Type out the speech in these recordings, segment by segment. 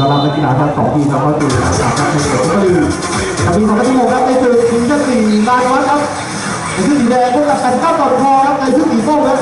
ต้อนรับนักกีฬาทั้งสองทีมครับก็คือสู่การแข่งขันไทยเกียรติก็ดีกับปี2016ครับในศึกทีมที่สี่ลานวัดครับในชุดสีแดงพวกกับกันข้าวตอดคอครับในชุดสีส้มครับ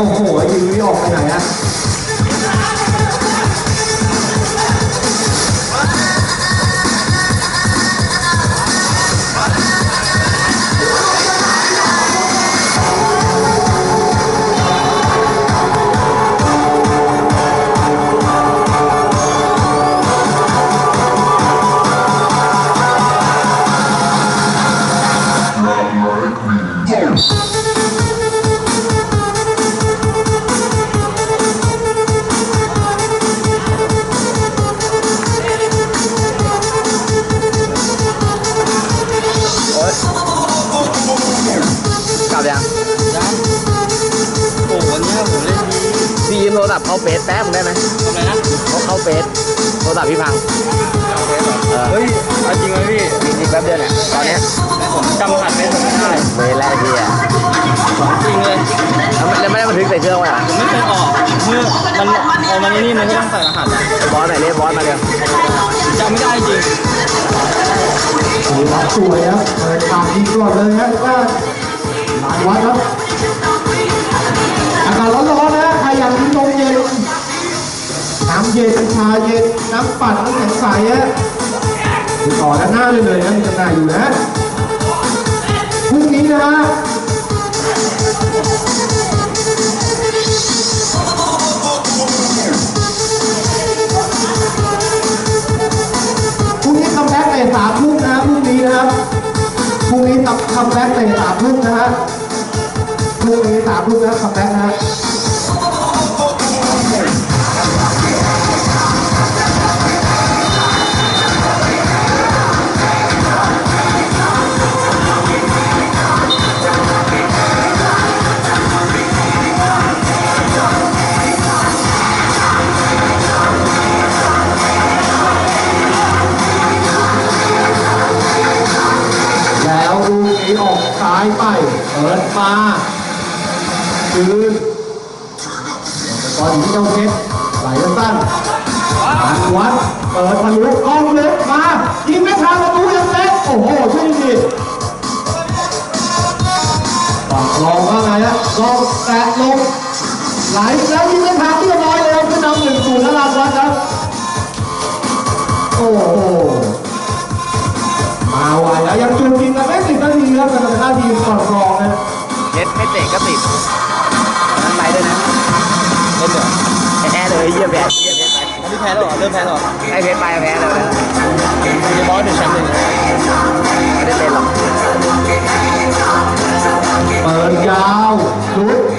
โอ้โหยิงไม่ออกไปไหนฮะก มานี่มันไม่ต้องใส่รหัสอะบอสไหนเรียกบอสมาเร็วจำไม่ได้จริงสีรับสวยครับเปิดปากยิงก่อนเลยฮะก็หลายวัดครับ อากาศร้อนๆนะใครอยากกินนมเย็น น้ำเย็นชาเย็น น้ำปั่นน้ำแข็งใสฮะติดต่อด้านหน้าเลยเลยนะมีจำหน่ายอยู่นะพรุ่งนี้นะฮะ พรุ่งนี้ทำคัมแบ็กเตะสามทุ่มนะฮะพรุ่งนี้สามทุ่มนะครับคัมแบ็กนะฮะายไป เปิดมาคืนตอนนี้เจ้าเพชรไหลสั้นผ่านวัด เปิดทะลุกองเล็กมา ยิงไม่ทันประตูยังเล็กโอ้โห ช่วยดีฝั่งลองว่าไงฮะลองแตะลงไหลแล้วยิงไม่ทันเรียบร้อยเลยขึ้นนำหนึ่งศูนย์แล้วลาวัดครับ โอ้โห มาไวแล้วยังจูนกินกันไม่สิบนาทีครับสำหรับหน้าทีมก่อนกรองนะเน็ตไม่เตะก็ติดนั่นไปด้วยนะเล่นเหรอแพ้เลยเยี่ยมแพ้เยี่ยมแพ้อันนี้แพ้แล้วเหรอเริ่มแพ้แล้วเหรอไอ้เพชรไปแพ้เลยนะเดี๋ยวบอสเป็นแชมป์เลยไม่ได้เล่นหรอกเปิดยาวลุก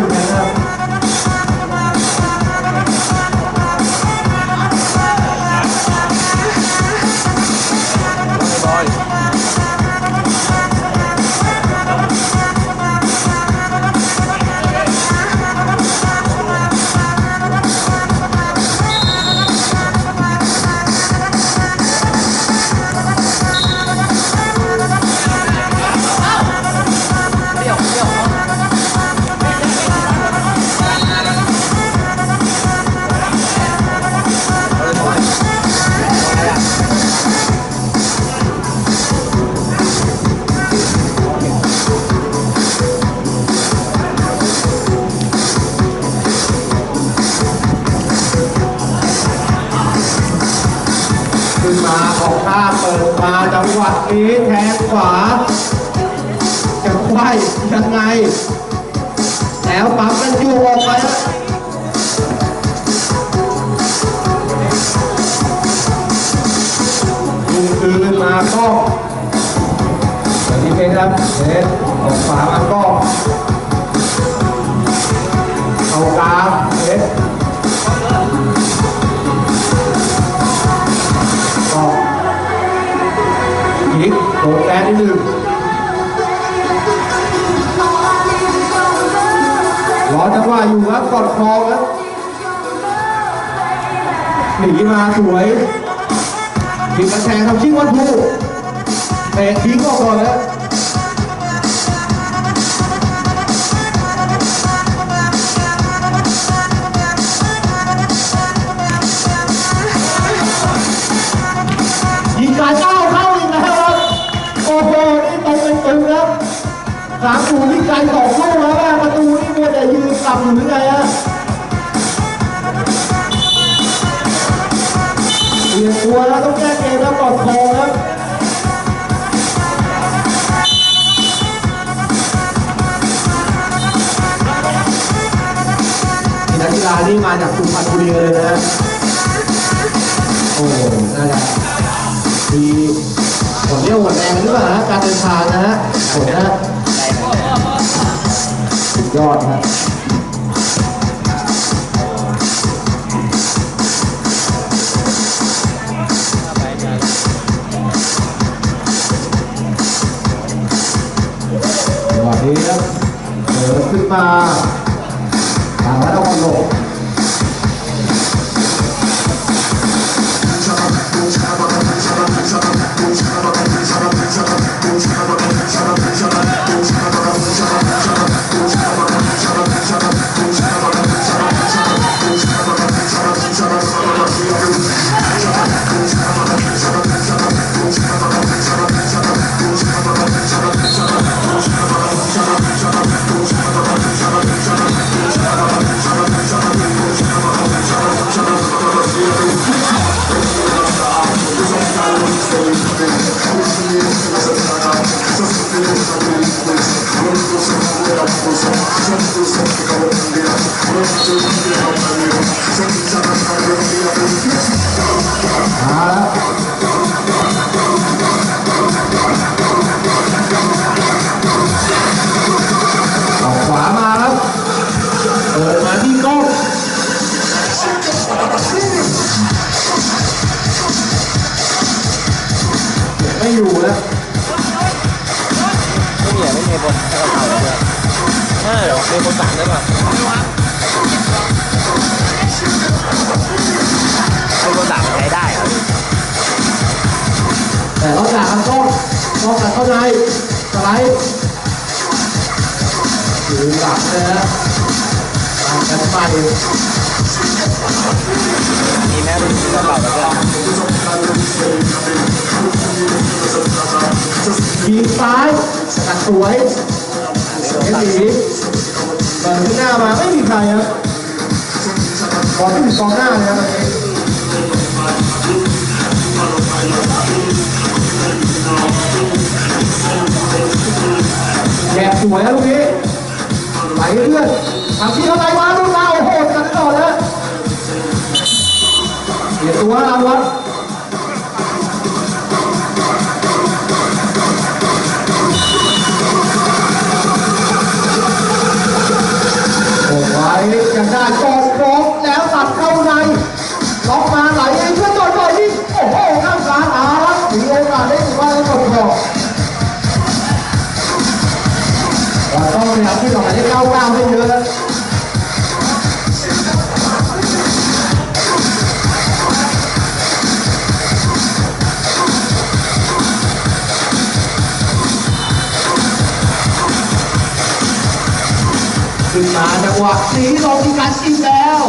วัล มาจังหวะนี้แทงขวาจะไขว้ยังไง แล้วปั๊มกันอยู่ออกไปแล้วลุงคืนมาก็แบบนี้เป็นครับเด็ดออกขวามาก็ เอากลางเด็ดก็ อยู่ครับกอดครับหนีมาสวยผิดกระแทงทำชิงวันทูเตะทิ้งออกก่อนแล้วยิงการก้าเข้าอีกแล้วครับโอ้โหนี่ตรงเป็นตึงครับสามศูนย์ที่ไกลสองลูกแล้วประตูนี่มัวแต่ย นต่ำอยู่หรือไงฮะเปลี่ยนตัวแล้วต้องแก้เกมแล้วกอดคอครับนี่นักกีฬานี่มาจากสุพรรณบุรีเลยนะโอ้โหน่าจะมีผลเรี่ยวหมดแรงหรือเปล่าฮะการเดินทางนะฮะผลนะสุดยอดครับ มา คนสั่งได้ป่ะมีคนสั่งใช้ได้ แต่เราจากกันกล้องกล้องตัดเข้าในสไลด์ถือหลักเลยนะตามกันไปมีแม่เป็นกระเป๋าแล้วก็ยิงซ้ายตัดสวยเอ็นดี ที่หน้ามาไม่มีใครครับขอที่อองหน้าเลยครับแกสวยนะลูกนี้ไหลเลื่อนทำที่เท่าไรวะลูกเราโหดกันต่อแล้วเสียตัวเราวะ ยังได้กอดกฟองแล้วตัดเข้าในล็อกมาไหลเองเพื่อนต่อยต่อยยิงโอ้โหข้ามกลางอารักมีโอกาสได้ถือว่าแล้วกดกรอบเราต้องพยายามที่ต่อไปได้เก้าเก้าให้เยอะ ขึ้นมาจังหวะนี้ลงที่การอีกแล้ว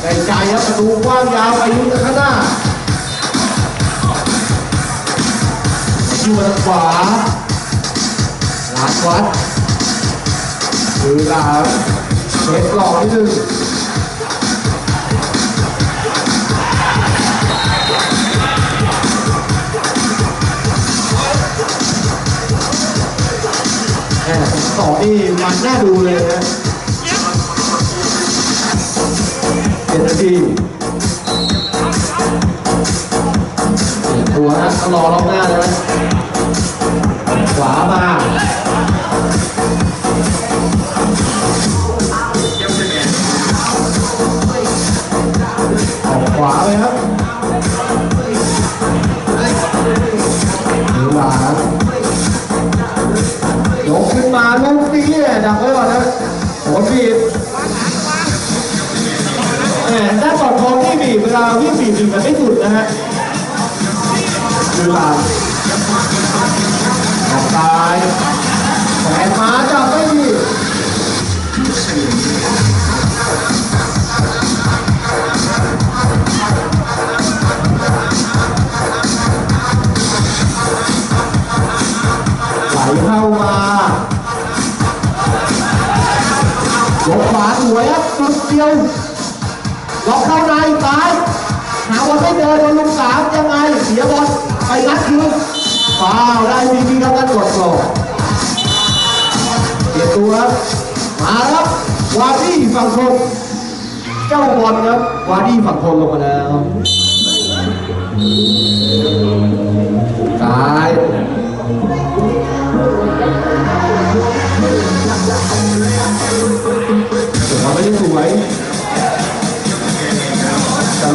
ใจใจครับประตูกว้างยาวไปยุ่งข้างหน้าอยู่ทางขวาหลานวัดคือหลานเช็ดหลอกนิดนึง อนี่มันน่าดูเลยนะเจ็ดนาทีเปลี่ยนตัวนะต้องรอรอบหน้าเลยนะขวามาออกขวาไปครับ ดังไว้ก่อนนะโหนบีบแหมด้านสอดคล้องที่บีบเวลาวิ่งบีบบีบมันไม่สุดนะฮะดูตานออกตายแหมมาจับไม่ วาสวยครับจุดเดียวล็อกเข้าในซ้ายหาวันไม่เดินบอลลุงสามยังไงเสียบอลไปนัดคืนฟาวได้มีมีครับนั่นกดกรอบเปลี่ยนตัวครับมาครับวาดี้ฝั่งคนเจ้าบอลครับวาดี้ฝั่งคนลงมาแล้วซ้าย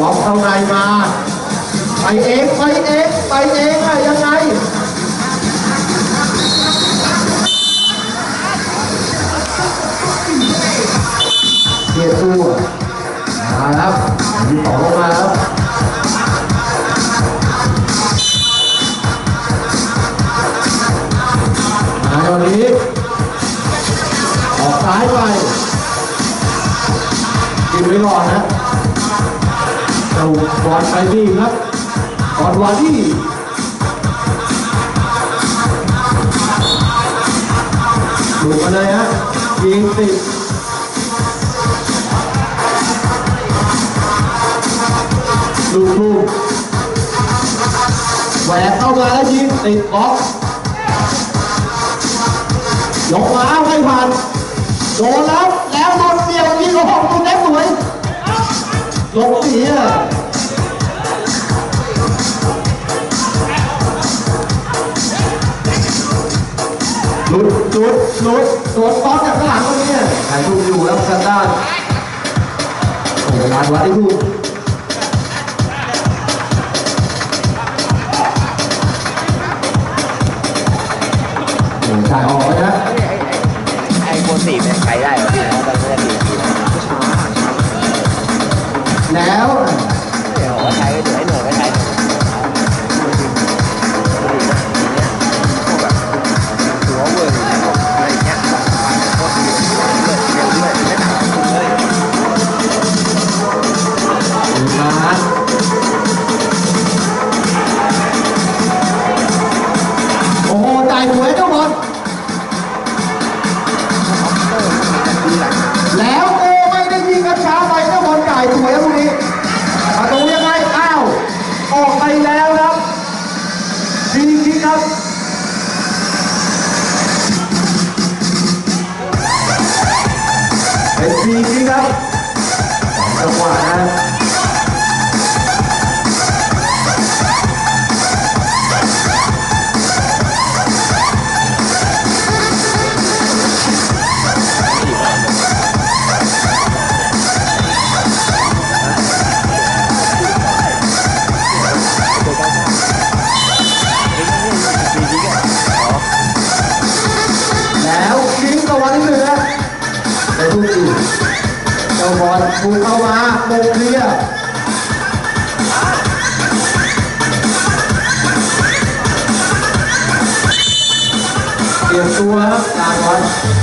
ล็อกเข้าในมา ไปเองไปเองไปเองอะยังไงเปลี่ยนตัวมาแล้วมีต่อลงมาแล้วมาตอนนี้ออกซ้ายไปกินไว้ก่อนนะ เอาบอลไปดีครับบอลวาดี้ดูมาเลยฮะยิงติดดูดูแหวกเข้ามาแล้วยิงติดบล็อกยกมาให้ผ่านโดนแล้วแล้วโดนเดียวยิงโอ้โหดูเล็กสวยลงสีอ่ ลุดหลุดหลุดโดนบล็อกจากข้างหลังตรงนี้ถ่ายรูปอยู่แล้วกันด้านโอ้โหงานวัดได้ดูโอ้ถ่ายออกแล้วนะไอ้โคสีเนี่ยใช้ได้เหรอเนี่ยตอนนี้ดีดีแล้ว เตรียมตัวครับการวัด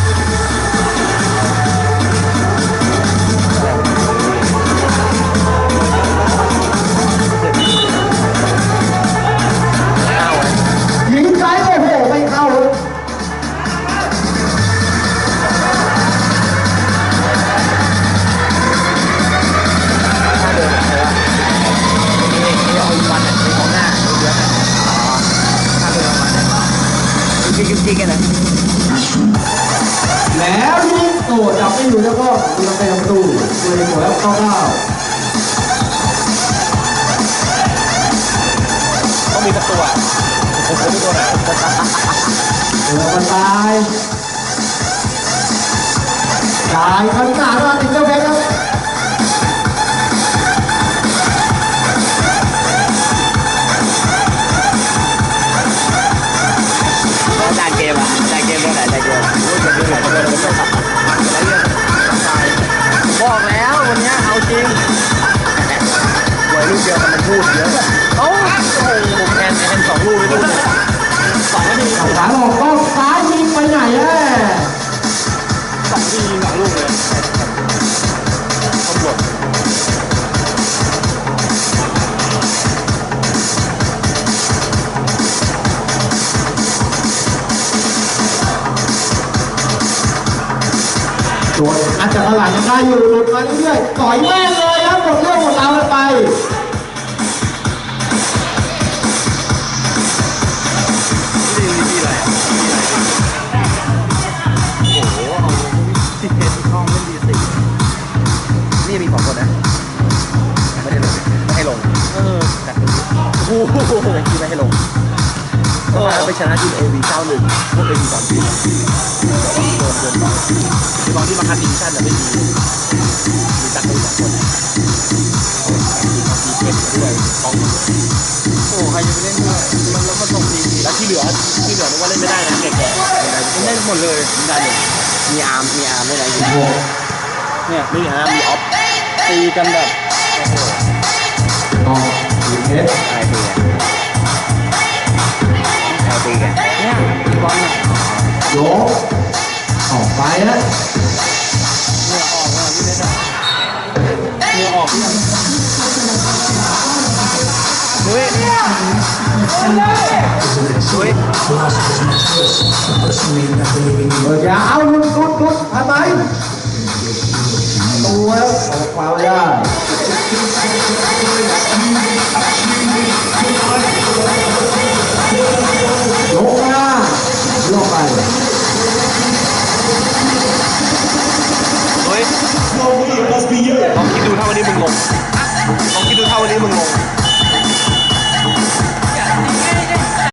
เนี่ยจิ๊กจิ๊กจิ๊กกันนะแล้วยิงโอ้จับไม่อยู่แล้วก็ดูลำไปลำตูตัวเองหัวแล้วเข้าเป้าต้องมีสักตัวผมไม่ตัวไหนเออมันตายจ่ายคำนาดมาติดเจ้าเพชรครับ บอกแล้ววันนี้เอาจริงหวยลูกเดียวแต่มันพูดเยอะโอ้โหผมแอนแอนสองลูกเลยลูกสองนาทีขวาหลอกก็ซ้าย อันจากข้างหลังยังได้อยู่หลุดมาเรื่อยๆต่อยแม่งเลยครับหมดเรื่องหมดราวกันไปนี่นี่อะไรโอ้โหเอาที่เทสช่องเล่นดีสินี่มีสองคนนะ ไม่ได้ลงไม่ให้ลง เออแต่โอ้โหที่ไม่ให้ลงก็มาไปชนะทีม AV 91พวก AV สองทีม โดนเกินไปทีมบอลที่มาคัดดิชั่นแต่ไม่มีมีจักรอยู่สองคนทีมเทสด้วยของโอ้ใครจะไปเล่นด้วยมันแล้วมันส่งทีแล้วที่เหลือที่เหลือว่าเล่นไม่ได้นะแก่ๆเล่นหมดเลยไม่ได้เลยมีอาร์มมีอาร์มด้วยนะอยู่เนี่ยนี่ฮะมีออฟตีกันแบบต่อทีมเพชรไอตีกันไอตีกันเนี่ยตีบ อลเนี่ยยกออกไปนะเหงื่อออกอะพี่เล็กอะเหงื่อออกเนี่ยนุ้ยนุ้ยเอออย่าเอาลุดลุดลุดทำไมตัวแล้วออกความไม่ได้ยกหน้าลงไป